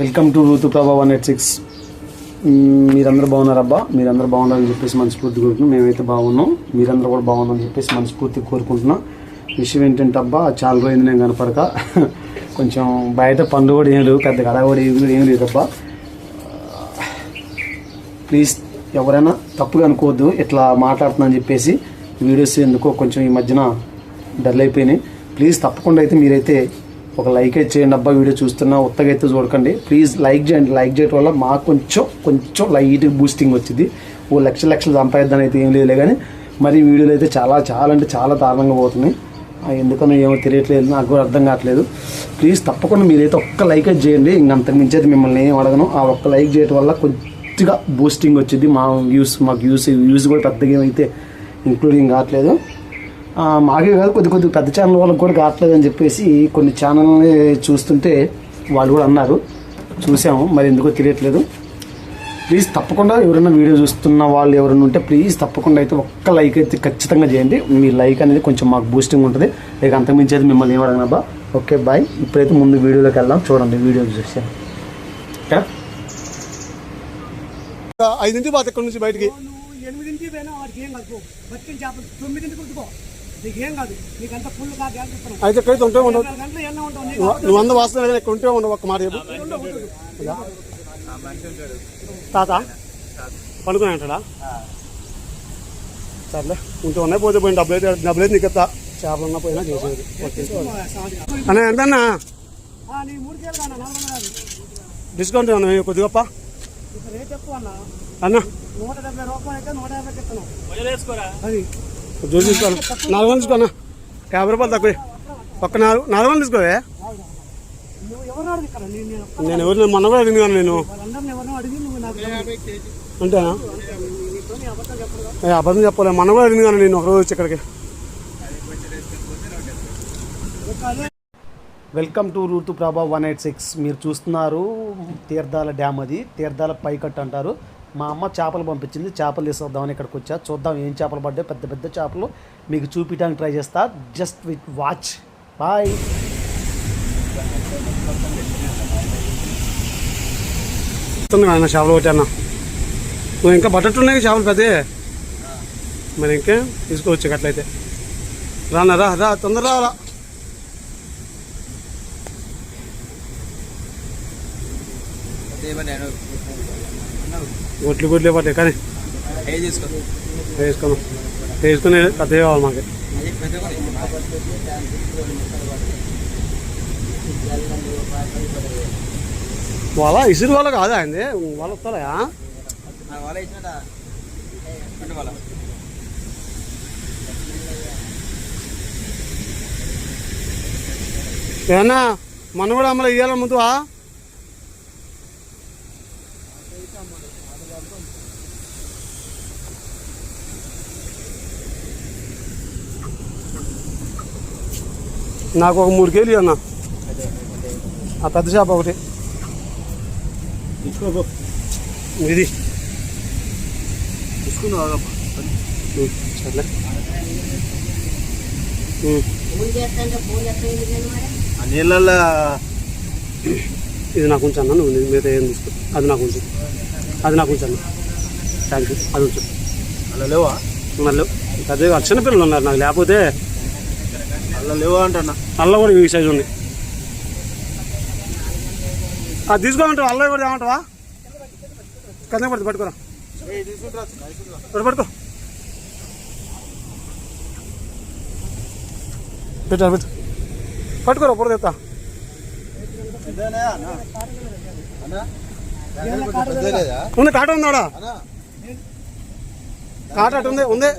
Welcome to Rituprabha one eight six. మీరందరూ బాగున్నారబ్బా మీరందరూ బాగున్నారని చెప్పేసి మనస్ఫూర్తి కోరుకుంటున్నాం. మేమైతే బాగున్నాం. మీరందరూ కూడా బాగున్నారని చెప్పేసి మనస్ఫూర్తి కోరుకుంటున్నాం. విషయం ఏంటంటే అబ్బా చాలా రోజులు నేను కనపడక. కొంచెం బయట పనులు కూడా ఏం లేవు పెద్ద గడ కూడా ఏం ఏం లేదబ్బా ప్లీజ్ ఎవరైనా తప్పుగా అనుకోవద్దు ఇట్లా మాట్లాడుతున్నా అని చెప్పేసి వీడియోస్ ఎందుకో కొంచెం ఈ మధ్యన డల్ అయిపోయినాయి. ప్లీజ్ తప్పకుండా అయితే మీరైతే ఒక లైక్ అయితే చేయండి. అబ్బా వీడియో చూస్తున్నా ఉత్తగా అయితే చూడకండి. ప్లీజ్ లైక్ చేయండి. లైక్ చేయడం వల్ల మాకు కొంచెం కొంచెం లైట్ బూస్టింగ్ వచ్చింది. ఓ లక్ష లక్షలు సంపాదిద్దాని అయితే ఏం లేదులే కానీ మరి వీడియోలు అయితే చాలా చాలా అంటే చాలా దారుణంగా పోతున్నాయి. ఎందుకనో ఏమో తెలియట్లేదు నాకు కూడా అర్థం కావట్లేదు. ప్లీజ్ తప్పకుండా మీరైతే ఒక్క లైక్ అయితే చేయండి. ఇంక మించి అయితే మిమ్మల్ని ఏం అడగను. ఆ ఒక్క లైక్ చేయడం వల్ల కొద్దిగా బూస్టింగ్ వచ్చింది. మా వ్యూస్ మాకు వ్యూస్ వ్యూస్ కూడా పెద్దగా ఏమైతే ఇంక్లూడింగ్ కావట్లేదు. మాకే కాదు కొద్ది కొద్ది పెద్ద ఛానల్ వాళ్ళకి కూడా కావట్లేదు అని చెప్పేసి కొన్ని ఛానల్ని చూస్తుంటే వాళ్ళు కూడా అన్నారు. చూసాము మరి ఎందుకో తెలియట్లేదు. ప్లీజ్ తప్పకుండా ఎవరైనా వీడియో చూస్తున్న వాళ్ళు ఎవరైనా ఉంటే ప్లీజ్ తప్పకుండా అయితే ఒక్క లైక్ అయితే ఖచ్చితంగా చేయండి. మీ లైక్ అనేది కొంచెం మాకు బూస్టింగ్ ఉంటుంది. లేక అంతకుమించి అయితే మిమ్మల్ని ఏం అడగనబ్బా ఓకే బాయ్ ఇప్పుడైతే ముందు వీడియోలోకి వెళ్దాం. చూడండి వీడియో చూసాను ఓకే ఐదింటికి పోతే ఇక్కడ నుంచి బయటికి? నువ్వు ఎనిమిదింటికి పోయినా వాడికి ఏం కాదు బతికిన చేపలు తొమ్మిదింటికి నీకు ఏం కాదు. నీకంత ఫుల్ కాదు ఎంత చెప్తున్నావు అయితే ఎక్కడైతే ఉంటే ఉండవు. గంటలు ఎన్న ఉంటావు నీకు నువ్వు- నువ్వు వంద వాసన ఇక్కడ ఉంటే ఉండవు. ఒక్క మాట చెప్పు. తాత? పడుకుని అంటాడా? సర్లే ఉంటే ఉన్నాయి. పోతే పోయిన డబ్బులు అయితే డబ్బులు అయితే నీకు ఎత్తా చేపలు ఉన్నా పోయినా చేసేది. అన్న ఎంతన్నా? ఆ, నీ మూడు కేలు కానా? నాలుగు వందలు కాదు. డిస్కౌంట్ ఏమన్నా ఇప్పుడు రేట్ ఎక్కువ అన్న. అన్న. నూట డెబ్బై రూపాయలు అయితే నూట యాభైకి ఇస్తున్నావు అది. చూసి తీసుకోవాలి. నాలుగు వందలు తీసుకోనా యాభై రూపాయలు తక్కువ. ఒక్క నాలుగు నాలుగు వందలు తీసుకోవే? నేను నేను ఎవరు మొన్న కూడా అడిగింది నేను. వాళ్ళందరిని అంతేనా అబద్ధం చెప్పలే. మొన్న కూడా అడిగింది నేను ఒకరోజు వచ్చి ఇక్కడికి. Welcome to Ritu Prabha one eight six. మీరు చూస్తున్నారు తీర్థాల డ్యామ్ అది. తీర్థాల పైకట్టు అంటారు. మా అమ్మ చేపలు పంపించింది చేపలు తీసుకొద్దామని ఇక్కడికి వచ్చా. చూద్దాం ఏం చేపలు పడ్డాయి. పెద్ద పెద్ద చేపలు మీకు చూపించడానికి ట్రై చేస్తా. జస్ట్ విత్ వాచ్ బాయ్ ఆయన చేపలు ఒకటి అన్న. నువ్వు ఇంకా బట్టట్టున్నాయి చేపలు పెద్ద మరి ఇంకా? తీసుకోవచ్చు అట్లయితే. రానా రా రా తొందర రా. ఒట్లు గుడ్లే పట్టాయి కానీ వేసుకున్నాం వేసుకుని పెద్ద కావాలి మాకు. వాళ్ళ ఇసురు వాళ్ళ కాదా అండి? వాళ్ళు వస్తారా? ఏమన్నా మన కూడా అమ్మలో ఇయ్యాల ముందువా? నాకు ఒక మూడు కేజీలు అన్న ఆ పెద్ద చేప ఒకటి. ఇది. ఉం, సర్లే. నీళ్ళల్లో ఇది నాకు ఉంచు అన్న నువ్వు మిగతా ఏం తీసుకో. అది నాకు ఉంచు. అది నాకు ఉంచు అన్న థ్యాంక్ యూ అది ఉంచు. అలా లేవా? మళ్ళీ అదే చిన్న పిల్లలు ఉన్నారు నాకు. లేకపోతే అల్ల కూడా ఈ సైజు ఉంది. అది తీసుకోమంటావా అల్ల కూడా ఏమంటావా కింద పడుతుంది పట్టుకోరా. పట్టు పట్టుకో పెట్టా పెట్టు. పట్టుకోరా పొర తెస్తా ఉంది కాట ఉందాడా? కాట ఉంది ఉంది.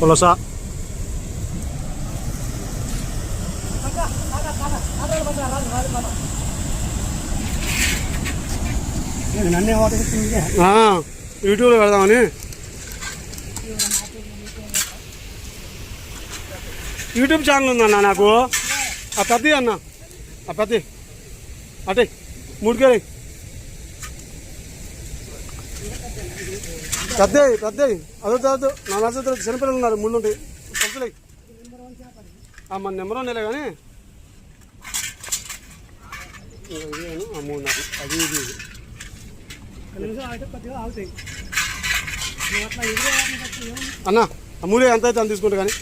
పులస నన్నే వాటర్ ఆ, యూట్యూబ్లో పెడదామని యూట్యూబ్ ఛానల్ ఉందన్న నాకు ఆ పెద్ద అన్న ఆ పెద్ద అటే మూడు పెద్ద పెద్ద అదొద్దు నా నచ్చదు చిన్నపిల్లలు ఉన్నారు ముందు ఉంటాయి పంచులే మన నెంబర్ ఉండేలే కానీ. ఇది మూడు నాకు అది ఇది అట్లా అన్న ఆ ఎంత అయితే అంత తీసుకుంటా కానీ.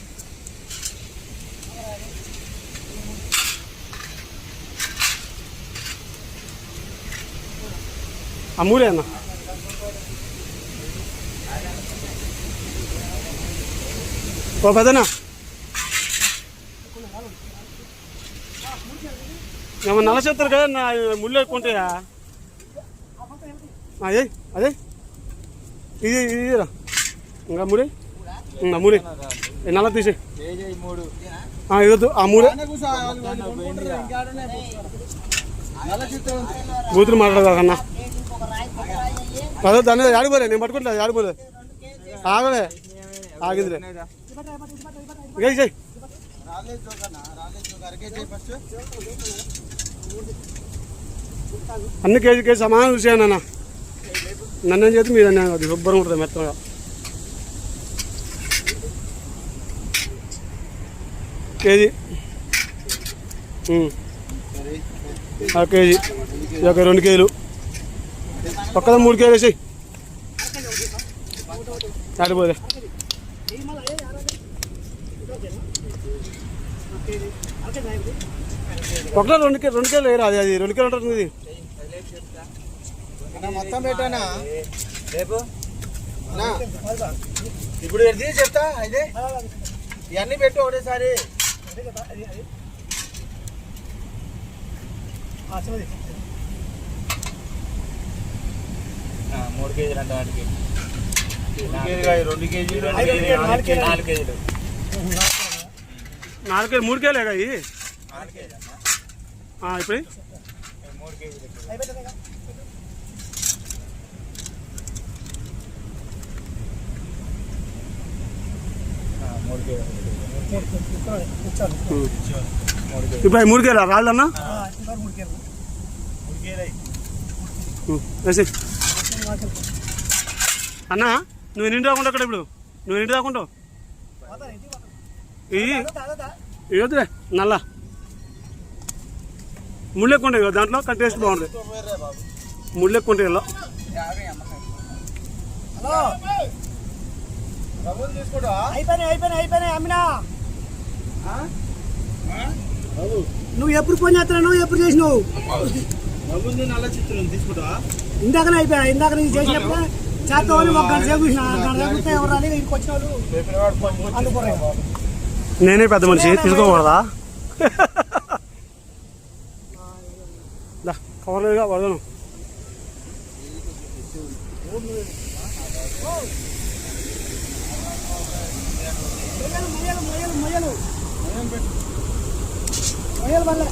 ఆ మూడే అన్న. ఓ పదనా? ఏమన్నా నల్ల చెప్తారు కదా నా ముళ్ళు ఎక్కువ ఉంటాయా అదే అదే. ఇది ఇది ఇంకా మూడే? ఇంకా మూడే. నల్ల తీసే. ఇదొద్దు ఆ మూడే. బూతులు మాట్లాడదా అన్న అదే దాని ఆడిపోలే నేను పట్టుకుంటా ఆడిపోలే ఆగలే. ఇచ్చేయ్. అన్ని కేజీ కేజీ సమానం చూసాను అన్న నన్ను చేతి మీరు అన్న అది శుభ్రంగా ఉంటుంది మెత్తగా. కేజీ. కేజీ. ఒక రెండు కేజీలు. పక్కన మూడు కేజీలు వేసి ఆడిపోలే ఒకటే రెండు కే రెండు కేజీలు అది అది రెండు కేజీలు ఉంటుంది ఇది. మొత్తం పెట్టానా? రేపు? ఇప్పుడు ఎడితే చెప్తా? అయితే ఇవన్నీ పెట్టు ఒకటేసారి. మూడు కేజీలు అంటే వాటికి రెండు కేజీలు. రెండు కేజీలు నాలుగు కేజీలు. నాలుగు మూడు కేజీలే ఇవి ఇప్పుడు? మూడు ఇప్పుడు మూడు రాళ్ళన్నా? అన్నా నువ్వు ఎన్ని రాకుండా అక్కడ ఇప్పుడు? నువ్వు ఎన్ని రాకుంటావు ఇవి ఇవద్దులే నల్ల. ముళ్ళు ఎక్కువ ఉంటాయి కదా దాంట్లో? కానీ టేస్ట్ బాగుంటుంది ముళ్ళు ఎక్కువ ఉంటాయి ఇలా నువ్వు ఎప్పుడు ఫోన్ చేస్తున్నావు? నువ్వు ఎప్పుడు చేసినావు? రవ్వుంది ఇందాకనే అయిపోయా ఇందాక నీకు చేసినప్పుడు చేస్తావు ఒక గంట సేపు గంట సేపు ఎవరు రాలేదు ఇంటికి వచ్చిన వాళ్ళు. నేనే పెద్ద మనిషి తీసుకోకూడదా? దా, కవర్లేదుగా వదలను. మొయ్యలు మొయ్యలు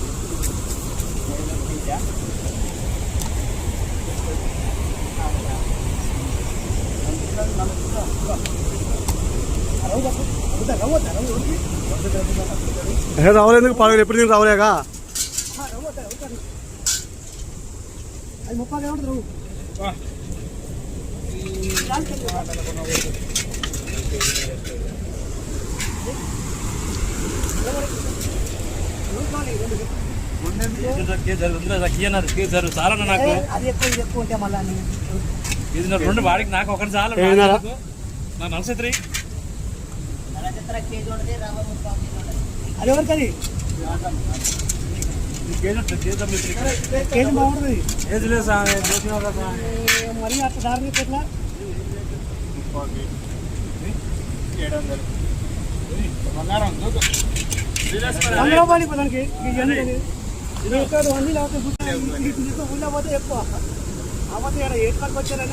మొయ్యలు మొయ్యలు మొయ్యలు పర్లే ఏ రావలేదు పదవి ఎప్పుడు నేను రావలేగా అది ముప్పై ఏమంటారు నువ్వు చాలా నాకు అది ఎక్కువ ఇది ఎక్కువ ఉంటే మళ్ళీ ఇది నా రెండు వాడికి నాకు ఒకటి చాలా ఏనారా? నా నలసత్రి అది ఎవరికది కేజీ బాగుంటుంది లేదు. ఏ, మరి అట్లా దారి ఎట్లా వంద రూపాయలు ఇప్పుడు దానికి? ఇది ఎక్కడ అన్ని లేకపోతే ఊళ్ళో పోతే ఎక్కువ కాకపోతే ఇక్కడ ఏడు కడుపు వచ్చారని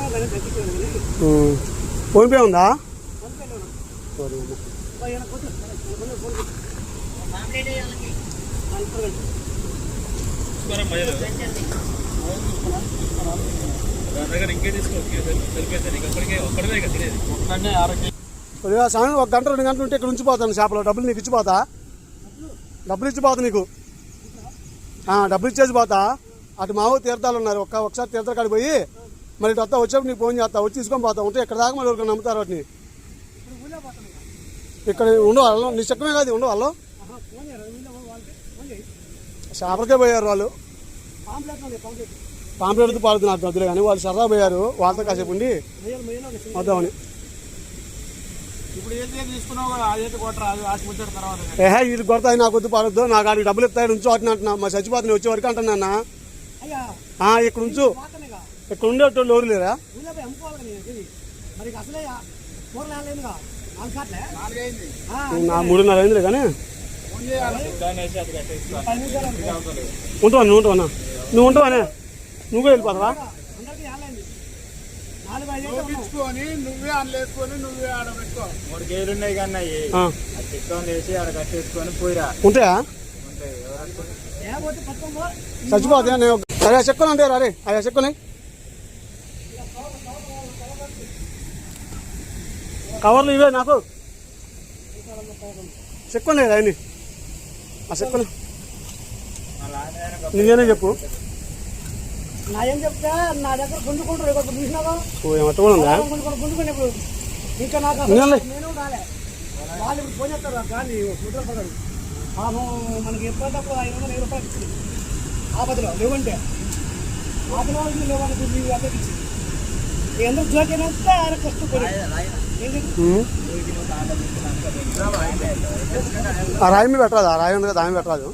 ఫోన్పే ఉందా? నా సాయం ఒక గంట రెండు గంటలు ఉంటే ఇక్కడ ఉంచిపోతాను చేపలు డబ్బులు నీకు ఇచ్చిపోతా. డబ్బులు ఇచ్చిపోతా నీకు. డబ్బులు ఇచ్చేసి పోతా. అటు మావో తీర్థాలు ఉన్నారు. ఒక్క ఒకసారి తీర్థాలు కాడిపోయి మరి ఇటు వస్తా వచ్చేప్పుడు నీకు ఫోన్ చేస్తా. వచ్చి తీసుకొని పోతా. ఉంటే ఇక్కడ దాకా మరి ఎవరికైనా నమ్ముతారు వాటిని. ఇక్కడ ఉండవు వాళ్ళు నీ చెక్కమే కాదు ఉండవు వాళ్ళు. పోయారు వాళ్ళు. పాంప్లెట్ ఉంది పాంప్లెట్ పాంప్లెట్ పాడుతున్నారు వద్దులే కానీ వాళ్ళు సరదా పోయారు. వాళ్ళతో కాసేపు ఉండి వద్దామని. ఏహే ఇది కొడతాయి నాకు వద్దు పాడొద్దు. నాకు ఆడికి డబ్బులు ఇస్తాడు ఉంచు వాటిని అంటున్నా. మా చచ్చిపోతుంది వచ్చే వరకు అంటున్నా ఇక్కడ ఉంచు. ఇక్కడ ఉండేటోళ్ళు ఎవరు లేరా? నా మూడున్నర అయిందిలే కానీ. ఉంటావా నువ్వు ఉంటావా నువ్వు ఉంటావానే నువ్వు కూడా వెళ్ళిపోతావా? తెచ్చుకొని నువ్వే అందులేసుకొని నువ్వే ఆడ పెట్టుకో. మూడు గేలు ఉన్నాయి కానీ చిక్కం ఆడ కట్టేసుకొని పోయిరా. ఉంటాయా? చెక్కులు అంటే రే అయ్యా చెక్కున్నాయి కవర్లు ఇవే నాకు. చెక్కున్నాయి అవన్నీ ఆ చెక్కులు. నువ్వేనే చెప్పు. నా ఏం చెప్తే? నా దగ్గర గుంజుకుంటారు ఇక్కడ చూసినావా గుంజుకునేప్పుడు ఇంకా నాకు. నేను రాలే. వాళ్ళు ఇప్పుడు ఫోన్ చేస్తారు కానీ ముద్ర పడరు మనకి ఎప్పటికప్పుడు ఐదు వందల ఇరవై రూపాయలు ఇచ్చింది. ఆపదలో లేవంటే. ఆపద వాళ్ళు లేవని నీవు అద్దెకి ఇచ్చింది. ఎందుకు జోకినంటే ఆయన కష్టపడి. ఆ రాయి మీద పెట్టరాదు ఆ రాయి ఉంది కదా దాని మీద పెట్టరాదు.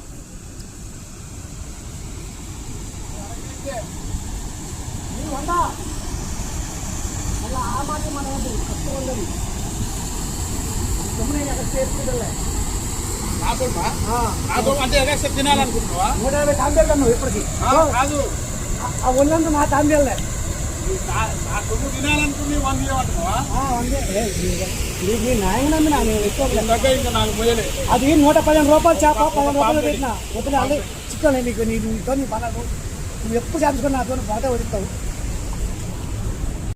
తినాలనుకుంటున్నావా ఇప్పటికి కాదు. ఆ ఒళ్ళంతా నా తాంబేలే. అది నూట పదిహేను రూపాయలు చేప పదిహేను రూపాయలు పెట్టిన వదిలే అదే చిక్కలే నీకు నీ నీతో నీ పనులు నువ్వు ఎప్పుడు చేపించుకుని నాతో బాగా వదులుతావు